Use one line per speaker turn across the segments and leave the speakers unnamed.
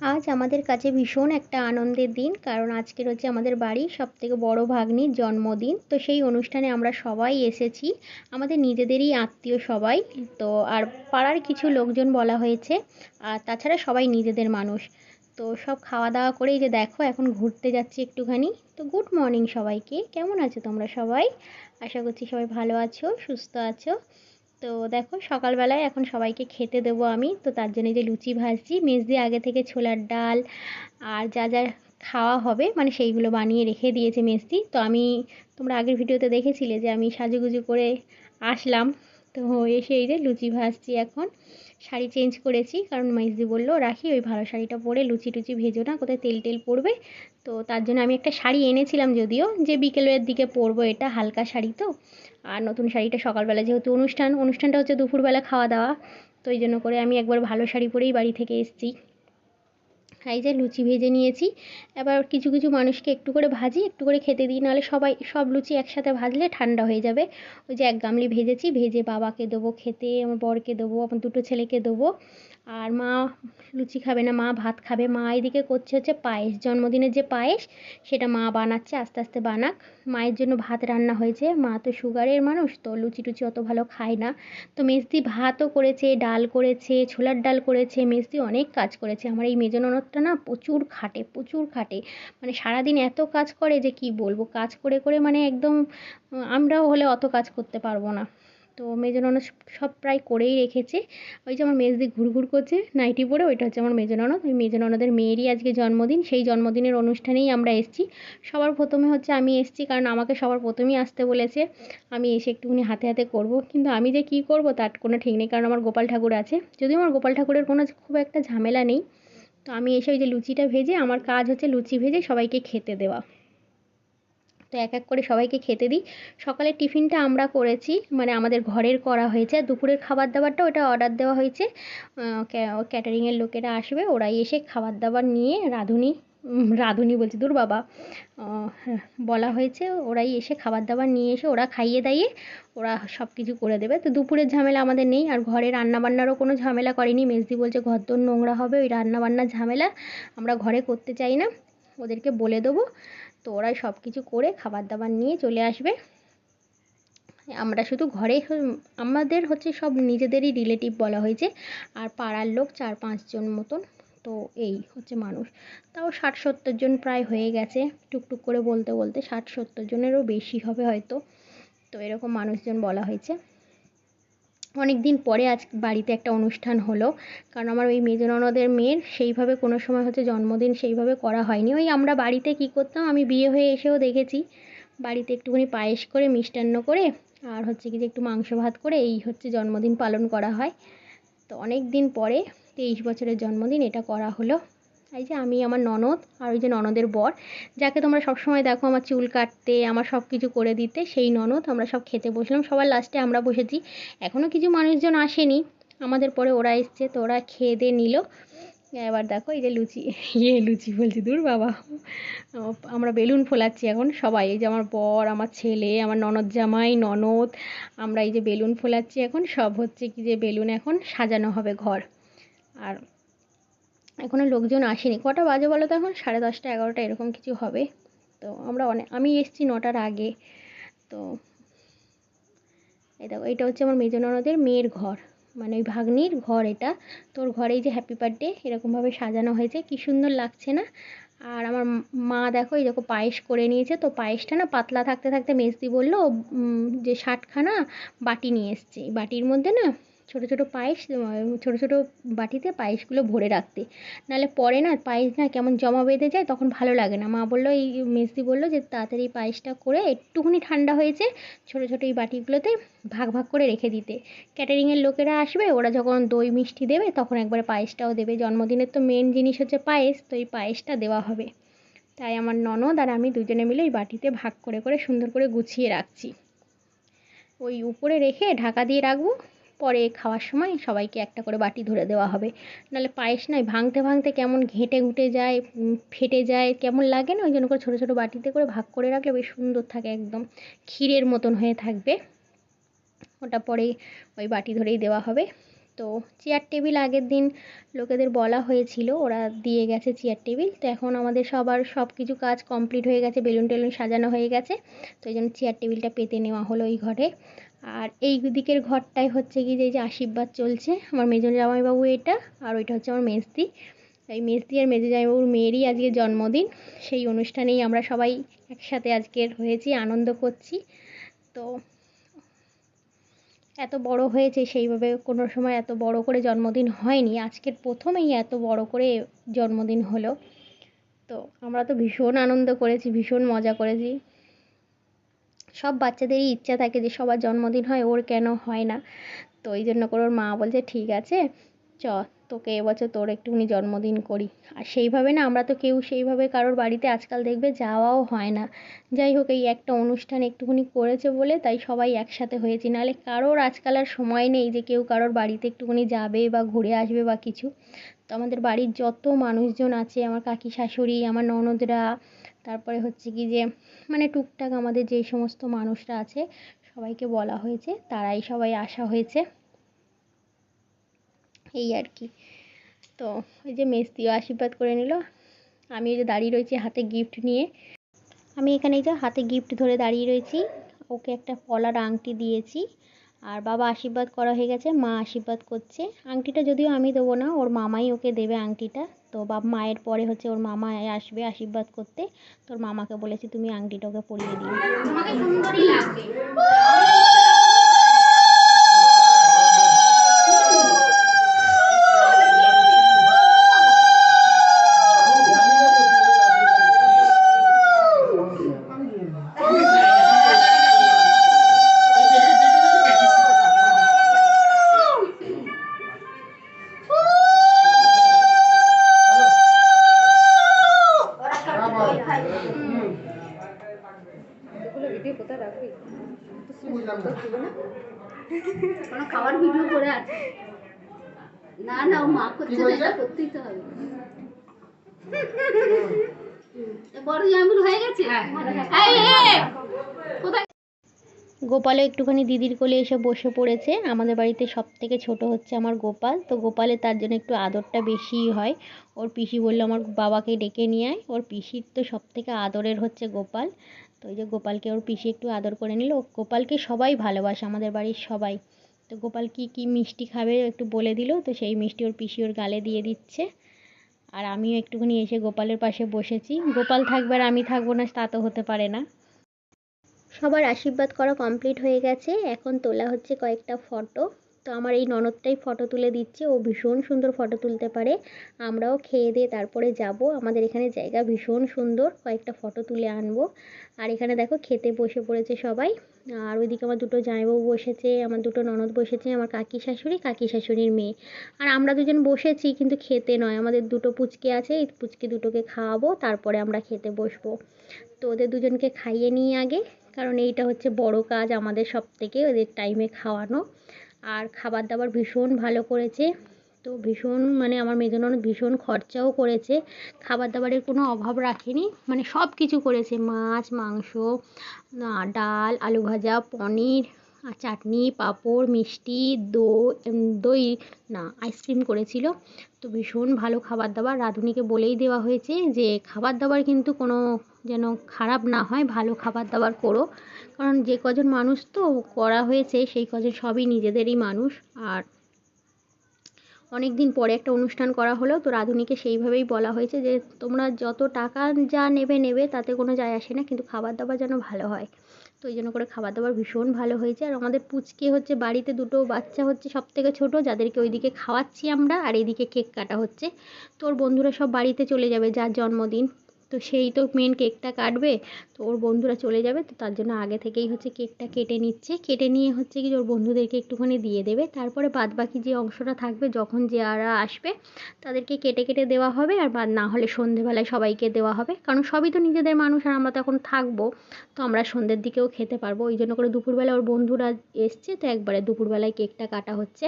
আজ আমাদের কাছে ভীষণ একটা আনন্দের দিন, কারণ আজকের হচ্ছে আমাদের বাড়ির সবথেকে বড় ভাগ্নির জন্মদিন। তো সেই অনুষ্ঠানে আমরা সবাই এসেছি, আমাদের নিজেদেরই আত্মীয় সবাই। তো আর পাড়ার কিছু লোকজন বলা হয়েছে, আর তাছাড়া সবাই নিজেদের মানুষ। তো সব খাওয়া দাওয়া করে এই যে দেখো, এখন ঘুরতে যাচ্ছি একটুখানি। তো গুড মর্নিং সবাইকে, কেমন আছো তোমরা সবাই? আশা করছি সবাই ভালো আছো, সুস্থ আছো। তো দেখো সকালবেলায় এখন সবাইকে খেতে দেবো আমি। তো তার জন্য যে লুচি ভাজছি, মেজদি আগে থেকে ছোলার ডাল আর যা যা খাওয়া হবে মানে সেইগুলো বানিয়ে রেখে দিয়েছে মেজদি। তো আমি, তোমরা আগের ভিডিওতে দেখেছিলে যে আমি সাজুগুজু করে আসলাম। তো এসে এই যে লুচি ভাজছি এখন। শাড়ি চেঞ্জ করেছি, কারণ মেজদি বলল, রাখি, ওই ভালো শাড়িটা পরে লুচি টুচি ভেজো না, কোথায় তেল টেল পড়বে? তো তার জন্য আমি একটা শাড়ি এনেছিলাম যদিও, যে বিকেলের দিকে পরবো, এটা হালকা শাড়ি তো। আর নতুন শাড়িটা সকালবেলা যেহেতু অনুষ্ঠান, অনুষ্ঠানটা হচ্ছে দুপুরবেলা খাওয়া দাওয়া, তো এই জন্য করে আমি একবার ভালো শাড়ি পরেই বাড়ি থেকে এসেছি। এই যে লুচি ভেজে নিয়েছি, এবার কিছু কিছু মানুষকে একটু করে ভাজি, একটু করে খেতে দিই, নাহলে সবাই, সব লুচি একসাথে ভাজলে ঠান্ডা হয়ে যাবে। ওই যে এক গামলি ভেজেছি, ভেজে বাবাকে দেবো খেতে, আমার বরকে দেবো, আমার দুটো ছেলেকে দেবো। আর মা লুচি খাবে না, মা ভাত খাবে। মা এদিকে করছে হচ্ছে পায়েস। জন্মদিনের যে পায়েস, সেটা মা বানাচ্ছে, আস্তে আস্তে বানাক। মায়ের জন্য ভাত রান্না হয়েছে। মা তো সুগারের মানুষ, তো লুচি টুচি অত ভালো খায় না। তো মেজদি ভাতও করেছে, ডাল করেছে, ছোলার ডাল করেছে। মেজদি অনেক কাজ করেছে। আমার এই মেজ ননদটা না প্রচুর খাটে প্রচুর খাটে। মানে সারাদিন এত কাজ করে যে কি বলব? কাজ করে করে মানে একদম, আমরাও হলে অত কাজ করতে পারব না। তো মেজো ননদ সব প্রায় করেই রেখেছে। ওই যে আমার মেজ মেজদি ঘুরঘুর করছে নাইটি পরে, ওইটা হচ্ছে আমার মেজো ননদ ওই মেজো ননদের মেয়েরই আজকে জন্মদিন, সেই জন্মদিনের অনুষ্ঠানেই আমরা এসেছি। সবার প্রথমে হচ্ছে আমি এসেছি, কারণ আমাকে সবার প্রথমেই আসতে বলেছে। আমি এসে একটুখানি হাতে হাতে করব, কিন্তু আমি যে কী করব তার কোনো ঠিক নেই, কারণ আমার গোপাল ঠাকুর আছে। যদিও আমার গোপাল ঠাকুরের কোনো খুব একটা ঝামেলা নেই, তো আমি এসে ওই যে লুচিটা ভেজে, আমার কাজ হচ্ছে লুচি ভেজে সবাইকে খেতে দেওয়া। তো এক এক করে সবাইকে খেতে দিই। সকালের টিফিনটা আমরা করেছি মানে আমাদের ঘরের করা হয়েছে। আর দুপুরের খাবার দাবারটা ওটা অর্ডার দেওয়া হয়েছে। ক্যাটারিংয়ের লোকেরা আসবে ওরাই এসে খাবার দাবার নিয়ে রাঁধুনি রাঁধুনি বলছি দূর বাবা হ্যাঁ, বলা হয়েছে ওরাই এসে খাবার দাবার নিয়ে এসে ওরা খাইয়ে দাইয়ে ওরা সব কিছু করে দেবে। তো দুপুরের ঝামেলা আমাদের নেই আর ঘরে রান্নাবান্নারও কোনো ঝামেলা করেনি। মেজদি বলছে ঘর তোর নোংরা হবে ওই রান্নাবান্নার ঝামেলা আমরা ঘরে করতে চাই না ওদেরকে বলে দেবো। তো ওরাই সব কিছু করে খাবার দাবার নিয়ে চলে আসবে। আমরা শুধু ঘরে আমাদের হচ্ছে সব নিজেদেরই রিলেটিভ বলা হয়েছে। আর পাড়ার লোক চার পাঁচজন মতন, তো এই হচ্ছে মানুষ। তাও ষাট সত্তর জন প্রায় হয়ে গেছে, টুকটুক করে বলতে বলতে ষাট সত্তর জনেরও বেশি হবে হয়তো। তো এরকম মানুষজন বলা হয়েছে। অনেক দিন পরে আজ বাড়িতে একটা অনুষ্ঠান হলো। কারণ আমার ওই মেজ ননদের মেয়ের সেইভাবে কোনো সময় হচ্ছে জন্মদিন সেইভাবে করা হয়নি। ওই আমরা বাড়িতে কী করতাম, আমি বিয়ে হয়ে এসেও দেখেছি। বাড়িতে একটুখানি পায়েস করে, মিষ্টান্ন করে, আর হচ্ছে কি যে একটু মাংস ভাত করে, এই হচ্ছে জন্মদিন পালন করা হয়। তো অনেক দিন পরে, তেইশ বছরের জন্মদিন এটা করা হলো। এই যে আমি, আমার ননদ আর ওই যে ননদের বর, যাকে তোমরা সবসময় দেখো আমার চুল কাটতে, আমার সব কিছু করে দিতে, সেই ননদ, আমরা সব খেতে বসলাম। সবার লাস্টে আমরা বসেছি। এখনও কিছু মানুষজন আসেনি। আমাদের পরে ওরা এসছে, তো ওরা খেয়ে দিয়ে নিল। এবার দেখো এই যে লুচি ইয়ে লুচি বলছি, দূর বাবা। আমরা বেলুন ফোলাচ্ছি এখন সবাই। এই যে আমার বর, আমার ছেলে, আমার ননদ জামাই, ননদ, আমরা এই যে বেলুন ফোলাচ্ছি এখন। সব হচ্ছে কি যে বেলুন এখন সাজানো হবে ঘর। আর এখনও লোকজন আসেনি। কটা বাজে বলো তো এখন? সাড়ে দশটা, এগারোটা, এরকম কিছু হবে। তো আমরা অনেক, আমি এসেছি নটার আগে। তো এই দেখো, এটা হচ্ছে আমার মেজ ননদের মেয়ের ঘর। মানে ওই ভাগ্নির ঘর এটা। তোর ঘরেই যে হ্যাপি বার্থডে এরকমভাবে সাজানো হয়েছে। কী সুন্দর লাগছে না? আর আমার মা দেখো, এই দেখো পায়েস করে নিয়েছে। তো পায়েসটা না পাতলা থাকতে থাকতে মেজদি বলল যে ষাটখানা বাটি নিয়ে এসছে। বাটির মধ্যে না ছোটো ছোটো পায়েস ছোটো ছোটো বাটিতে পায়েসগুলো ভরে রাখতে। নাহলে পরে না পায়েস না কেমন জমা বেঁধে যায়, তখন ভালো লাগে না। মা বলল, এই মেসদি বলল যে তাড়াতাড়ি পায়েসটা করে একটুখানি ঠান্ডা হয়েছে, ছোটো ছোটো এই বাটিগুলোতে ভাগ ভাগ করে রেখে দিতে। ক্যাটারিংয়ের লোকেরা আসবে, ওরা যখন দই মিষ্টি দেবে, তখন একবার পায়েসটাও দেবে। জন্মদিনের তো মেন জিনিস হচ্ছে পায়েস, তো এই পায়েসটা দেওয়া হবে। তাই আমার ননদ আর আমি দুজনে মিলে এই বাটিতে ভাগ করে করে সুন্দর করে গুছিয়ে রাখছি। ওই উপরে রেখে ঢাকা দিয়ে রাখব। পরে খাওয়ার সময় সবাইকে একটা করে বাটি ধরে দেওয়া হবে। নাহলে পায়েস নয় ভাঙতে ভাঙতে কেমন ঘেঁটে ঘুটে যায় ফেটে যায়, কেমন লাগে না? ওই জন্য করে ছোটো ছোটো বাটিতে করে ভাগ করে রাখলে বেশ সুন্দর থাকে একদম। ক্ষীরের মতন হয়ে থাকবে। ওটা পরে ওই বাটি ধরেই দেওয়া হবে। তো চেয়ার টেবিল আগের দিন লোকেদের বলা হয়েছিল, ওরা দিয়ে গেছে চেয়ার টেবিল তো এখন আমাদের সবার সব কিছু কাজ কমপ্লিট হয়ে গেছে, বেলুন টেলুন সাজানো হয়ে গেছে। তো এই জন্য চেয়ার টেবিলটা পেতে নেওয়া হলো ওই ঘরে। আর এই দিকের ঘরটাই হচ্ছে কি যে আশীর্বাদ চলছে। আমার মেজো জামাইবাবু এটা, আর ওইটা হচ্ছে আমার মেজদি। এই মেজদি আর মেজো জামাইবাবুর মেয়েরই আজকে জন্মদিন। সেই অনুষ্ঠানেই আমরা সবাই একসাথে আজকের হয়েছি, আনন্দ করছি। তো এত বড় হয়েছে সেইভাবে কোনো সময় এত বড় করে জন্মদিন হয়নি। আজকের প্রথমেই এত বড় করে জন্মদিন হলো। তো আমরা তো ভীষণ আনন্দ করেছি, ভীষণ মজা করেছি। সব বাচ্চাদেরই ইচ্ছা থাকে যে সবার জন্মদিন হয়, ওর কেন হয় না? তো এই জন্য করে ওর মা বলছে, ঠিক আছে, চ, তোকে এবছর তোর একটুখানি জন্মদিন করি। আর সেইভাবে না, আমরা তো কেউ সেইভাবে কারোর বাড়িতে আজকাল দেখবে যাওয়াও হয় না। যাই হোক, এই একটা অনুষ্ঠান একটুখানি করেছে বলে তাই সবাই একসাথে হয়েছি। নাহলে কারোর আজকাল আর সময় নেই যে কেউ কারোর বাড়িতে একটুখানি যাবে বা ঘুরে আসবে বা কিছু। তো আমাদের বাড়ির যত মানুষজন আছে, আমার কাকি শাশুড়ি, আমার ননদরা তারপরে হচ্ছে কি যে মানে টুকটাক আমাদের যেই সমস্ত মানুষরা আছে, সবাইকে বলা হয়েছে, তারাই সবাই আসা হয়েছে। এই আর কি। তো ওই যে মেসদিও আশীর্বাদ করে নিল। আমি এই যে দাঁড়িয়ে রয়েছি হাতে গিফট নিয়ে। আমি এখানে যে হাতে গিফট ধরে দাঁড়িয়ে রয়েছি। ওকে একটা পলার আংটি দিয়েছি। আর বাবা আশীর্বাদ করা হয়ে গেছে, মা আশীর্বাদ করছে। আংটিটা যদিও আমি দেবো না, ওর মামাই ওকে দেবে আংটিটা। তো বাবা মায়ের পরে হচ্ছে ওর মামা আসবে আশীর্বাদ করতে। তোর মামাকে বলেছি তুমি আংটিটা ওকে পরিয়ে দিও।
কোনো খাবার ভিডিও করে আছে না না ও মা করছে এটা করতেই তো হবে। বড় হয়ে গেছে? কোথায়?
গোপালও একটুখানি দিদির কোলে এসে বসে পড়েছে। আমাদের বাড়িতে সব থেকে ছোটো হচ্ছে আমার গোপাল। তো গোপালে তার জন্য একটু আদরটা বেশিই হয়। ওর পিসি বলল আমার বাবাকে ডেকে নিয়ে আয়। ওর পিসির তো সব থেকে আদরের হচ্ছে গোপাল। তো ওই যে গোপালকে ওর পিসি একটু আদর করে নিল। গোপালকে সবাই ভালোবাসে, আমাদের বাড়ির সবাই। তো গোপাল কি কি মিষ্টি খাবে একটু বলে দিল। তো সেই মিষ্টি ওর পিসি ওর গালে দিয়ে দিচ্ছে। আর আমিও একটুখানি এসে গোপালের পাশে বসেছি। গোপাল থাকবে আর আমি থাকব না, তা তো হতে পারে না। সবার আশীর্বাদ করা কমপ্লিট হয়ে গেছে। এখন তোলা হচ্ছে কয়েকটা ফটো তো আমার এই ননদটাই ফটো তুলে দিচ্ছে। ও ভীষণ সুন্দর ফটো তুলতে পারে। আমরাও খেয়ে দিয়ে তারপরে যাব। আমাদের এখানে জায়গা ভীষণ সুন্দর। কয়েকটা ফটো তুলে আনব। আর এখানে দেখো খেতে বসে পড়েছে সবাই। আর ওইদিকে আমার দুটো জামাইবাবু বসেছে, আমার দুটো ননদ বসেছে, আমার কাকি শাশুড়ি, কাকি শাশুড়ির মেয়ে। আর আমরা দুজন বসেছি, কিন্তু খেতে নয়। আমাদের দুটো পুচকে আছে, এই পুচকে দুটোকে খাওয়াবো, তারপরে আমরা খেতে বসবো। তো ওদের দুজনকে খাইয়ে নিই আগে। কারণ এইটা হচ্ছে বড় কাজ আমাদের সব থেকে ওদের টাইমে খাওয়ানো। আর খাবার দাবার ভীষণ ভালো করেছে। তো ভীষণ মানে আমার মেজনন ভীষণ খরচাও করেছে। খাবার দাবারের কোনো অভাব রাখেনি। মানে সব কিছু করেছে। মাছ, মাংস ডাল, আলু ভাজা, পনির চাটনি, পাঁপড়, মিষ্টি, দই দই না আইসক্রিম করেছিল। তো ভীষণ ভালো খাবার দাবার। রাঁধুনিকে বলেই দেওয়া হয়েছে যে, খাবার দাবার কিন্তু কোনো যেন খারাপ না হয়, ভালো খাবার দাবার করো। কারণ যে কজন মানুষ তো করা হয়েছে, সেই কজন সবই নিজেদেরই মানুষ। আর অনেক দিন পরে একটা অনুষ্ঠান করা হলো, তো রাঁধুনিকে সেইভাবেই বলা হয়েছে যে, তোমরা যত টাকা যা নেবে নেবে, তাতে কোনো যায় আসে না। কিন্তু খাবার দাবার যেন ভালো হয়। তো ওই জন্য করে খাবার দাবার ভীষণ ভালো হয়েছে। আর আমাদের পুচকে হচ্ছে বাড়িতে দুটো বাচ্চা হচ্ছে সব থেকে ছোটো, যাদেরকে ওইদিকে খাওয়াচ্ছি আমরা আর এইদিকে কেক কাটা হচ্ছে। তোর বন্ধুরা সব বাড়িতে চলে যাবে যার জন্মদিন। তো সেই তো মেন কেকটা কাটবে, তো ওর বন্ধুরা চলে যাবে, তো তার জন্য আগে থেকেই হচ্ছে কেকটা কেটে নিচ্ছে। কেটে নিয়ে হচ্ছে কি ওর বন্ধুদেরকে একটুখানি দিয়ে দেবে। তারপরে বাদ বাকি যে অংশটা থাকবে, যখন যারা আসবে, তাদেরকে কেটে কেটে দেওয়া হবে, আর বাদ না হলে সন্ধেবেলায় সবাইকে দেওয়া হবে। কারণ সবই তো নিজেদের মানুষ, আর আমরা তো এখন থাকব, তো আমরা সন্ধ্যের দিকেও খেতে পারব। ওই জন্য করে দুপুরবেলা ওর বন্ধুরা এসছে, তো একবারে দুপুরবেলায় কেকটা কাটা হচ্ছে।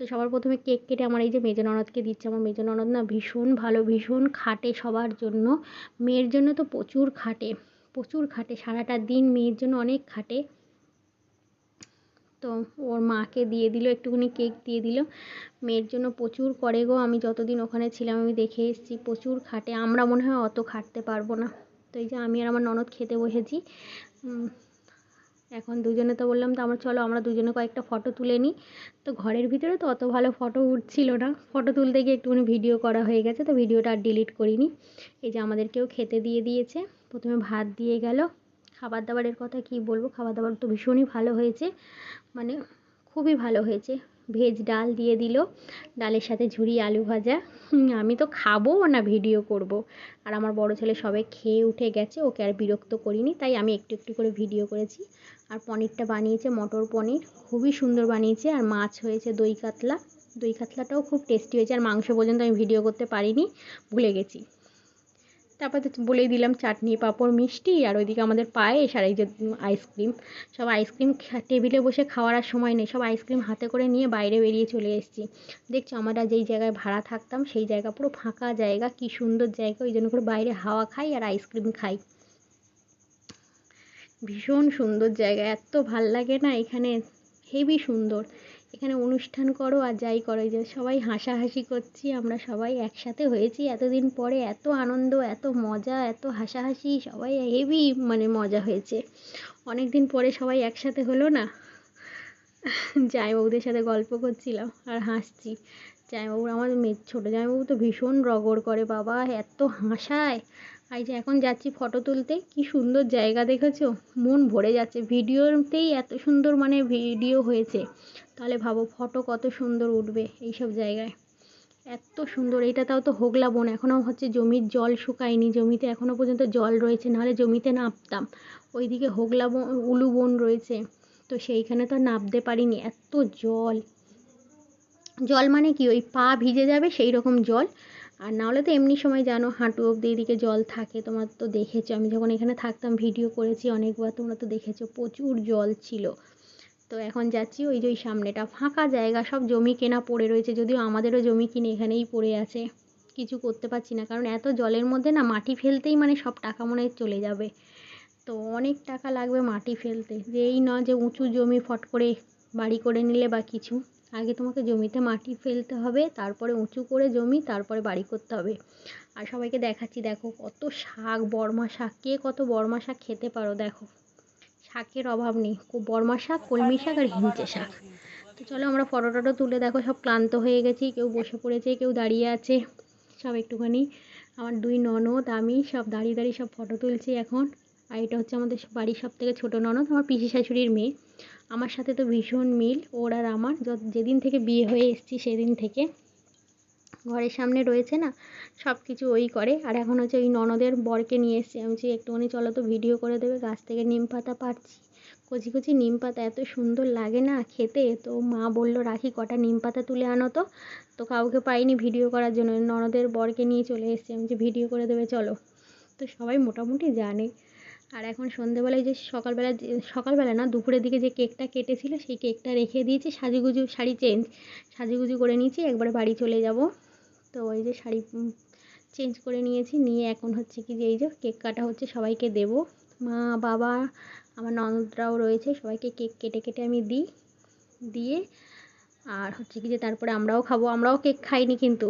তো সবার প্রথমে কেক কেটে আমার এই যে মেজো ননদকে দিচ্ছে। আমার মেজো ননদ না ভীষণ ভালো, ভীষণ খাটে সবার জন্য। মেয়ের জন্য তো প্রচুর খাটে প্রচুর খাটে, সারাটা দিন মেয়ের জন্য অনেক খাটে। তো ওর মাকে দিয়ে দিল, একটুখানি কেক দিয়ে দিল। মেয়ের জন্য প্রচুর করে গো, আমি যতদিন ওখানে ছিলাম আমি দেখে এসেছি, প্রচুর খাটে। আমরা মনে হয় অত খাটতে পারব না। তো এই যে আমি আর আমার ননদ খেতে বসেছি। এখন দুজনে তো বললাম, তো আমরা চলো, আমরা দুজনে কয়েকটা ফটো তুলে নিই। তো ঘরের ভিতরে তো অত ভালো ফটো উঠছিল না। ফটো তুলতে গিয়ে একটুখানি ভিডিও করা হয়ে গেছে, তো ভিডিওটা আর ডিলিট করিনি। এই যে আমাদেরকেও খেতে দিয়ে দিয়েছে। প্রথমে ভাত দিয়ে গেল। খাবার দাবারের কথা কি বলব? খাবার দাবার তো ভীষণই ভালো হয়েছে। মানে খুবই ভালো হয়েছে। ভেজ ডাল দিয়ে দিল। ডালের সাথে ঝুরি আলু ভাজা। আমি তো খাব না, ভিডিও করব। আর আমার বড় ছেলে সবাই খেয়ে উঠে গেছে, ওকে আর বিরক্ত করিনি, তাই আমি একটু একটু করে ভিডিও করেছি। আর পনিরটা বানিয়েছে, মটর পনির। খুবই সুন্দর বানিয়েছে, আর মাছ হয়েছে দই কাতলা। দই কাতলাটাও খুব টেস্টি হয়েছে, আর মাংস পর্যন্ত আমি ভিডিও করতে পারিনি, ভুলে গেছি। তারপর বলেই দিলাম চাটনি, পাঁপড়, মিষ্টি আর ওইদিকে আমাদের পায়েস আর এই যে আইসক্রিম সব আইসক্রিম টেবিলে বসে খাওয়ার আর সময় নেই। সব আইসক্রিম হাতে করে নিয়ে বাইরে বেরিয়ে চলে এসেছি। দেখছ আমরা যেই জায়গায় ভাড়া থাকতাম সেই জায়গা পুরো ফাঁকা জায়গা। কি সুন্দর জায়গা, ওই জন্য করে বাইরে হাওয়া খাই আর আইসক্রিম খাই। ভীষণ সুন্দর জায়গা, এত ভালো লাগে না এখানে। হেবি সুন্দর। এখানে অনুষ্ঠান করো আর যাই করো যে সবাই হাসাহাসি করছি, আমরা সবাই একসাথে হয়েছি। এতদিন পরে এত আনন্দ, এত মজা, এত হাসাহাসি, সবাই হেবি মানে মজা হয়েছে। অনেক দিন পরে সবাই একসাথে হলো না? জামাইবাবুদের সাথে গল্প করছিলাম আর হাসছি। জামাইবাবু আমার মেয়ে ছোটো জামাইবাবু তো ভীষণ রগড় করে, বাবা এত হাসায়। এই যে এখন যাচ্ছি ফটো তুলতে, কি সুন্দর জায়গা দেখেছ? মন ভরে যাচ্ছে। ভিডিওতেই এত সুন্দর মানে ভিডিও হয়েছে। তাহলে ভাবো ফটো কত সুন্দর উঠবে এইসব জায়গায়। এত সুন্দর, এটা তাও তো হোগলা বন। এখনও হচ্ছে জমির জল শুকায়নি, জমিতে এখনও পর্যন্ত জল রয়েছে, নাহলে জমিতে নামতাম ওইদিকে হোগলা বন, উলু বন রয়েছে, তো সেইখানে তো নামতে পারিনি। এত জল। জল মানে কি? ওই পা ভিজে যাবে সেই রকম জল। আর নাহলে তো এমনি সময় জানো, হাঁটু অব্দি এদিকে জল থাকে, তোমরা তো দেখেছ। আমি যখন এখানে থাকতাম, ভিডিও করেছি অনেকবার, তোমরা তো দেখেছ, প্রচুর জল ছিল। তো এখন যাচ্ছি ওই যে ওই সামনেটা, ফাঁকা জায়গা, সব জমি কেনা পড়ে রয়েছে, যদিও আমাদেরও জমি কিনে এখানেই পড়ে আছে। কিছু করতে পারছি না, কারণ এত জলের মধ্যে না মাটি ফেলতেই মানে সব টাকা মনে চলে যাবে। তো অনেক টাকা লাগবে মাটি ফেলতে, যে এই নয় যে উঁচু জমি ফট করে বাড়ি করে নিলে বা কিছু। আগে তোমাকে জমিতে মাটি ফেলতে হবে, তারপরে উঁচু করে জমি, তারপরে বাড়ি করতে হবে। আর সবাইকে দেখাচ্ছি, দেখো কত শাক, বর্মা শাক। কে কত বর্মা শাক খেতে পারো, দেখো। শাকের অভাব নেই বর্মা শাক, কলমি শাক আর হিঞ্চে শাক। তো চলো আমরা ফটো টটো তুলে দেখো, সব ক্লান্ত হয়ে গেছি, কেউ বসে পড়েছে, কেউ দাঁড়িয়ে আছে, সব একটুখানি। আমার দুই ননদ, আমি সব দাঁড়িয়ে দাঁড়িয়ে সব ফটো তুলছি এখন। আর এটা হচ্ছে আমাদের বাড়ির সব থেকে ছোটো ননদ, আমার পিসি শাশুড়ির মেয়ে। আমার সাথে তো ভীষণ মিল, ওর আর আমার। যেদিন থেকে বিয়ে হয়ে এসেছি সেদিন থেকে। ঘরের সামনে রয়েছে না সব কিছু ওই করে। আর এখন হচ্ছে ওই ননদের বরকে নিয়ে এসেছি। আমি বলছি, একটুখানি চলো তো ভিডিও করে দেবে, গাছ থেকে নিম পাতা পাড়ছি। কচি কচি নিম পাতা এত সুন্দর লাগে না খেতে। তো মা বলল, রাখি, কটা নিম পাতা তুলে আনো তো। তো কাউকে পাইনি ভিডিও করার জন্য। ননদের বরকে নিয়ে চলে এসেছি। আমি যে ভিডিও করে দেবে, চলো। তো সবাই মোটামুটি জানে। আর এখন সন্ধেবেলায় যে সকালবেলা সকালবেলা না, দুপুরের দিকে যে কেকটা কেটেছিল, সেই কেকটা রেখে দিয়েছি, সাজুগুজু, শাড়ি চেঞ্জ। সাজুগুজু করে নিয়েছি, একবারে বাড়ি চলে যাব। তো ওই যে শাড়ি চেঞ্জ করে নিয়েছি, নিয়ে এখন হচ্ছে কি যে এই যে কেক কাটা হচ্ছে, সবাইকে দেবো। মা, বাবা, আমার ননদরাও রয়েছে, সবাইকে কেক কেটে কেটে আমি দিই, দিয়ে আর হচ্ছে কি যে তারপরে আমরাও খাব। আমরাও কেক খাইনি কিন্তু।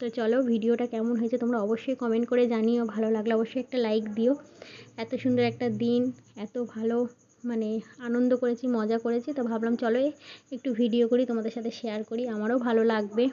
তো চলো ভিডিওটা কেমন হয়েছে তোমরা অবশ্যই কমেন্ট করে জানিও। ভালো লাগলে অবশ্যই একটা লাইক দিও। এত সুন্দর একটা দিন, এত ভালো মানে আনন্দ করেছি, মজা করেছি। তো ভাবলাম চলো একটু ভিডিও করি, তোমাদের সাথে শেয়ার করি। আমারও ভালো লাগবে।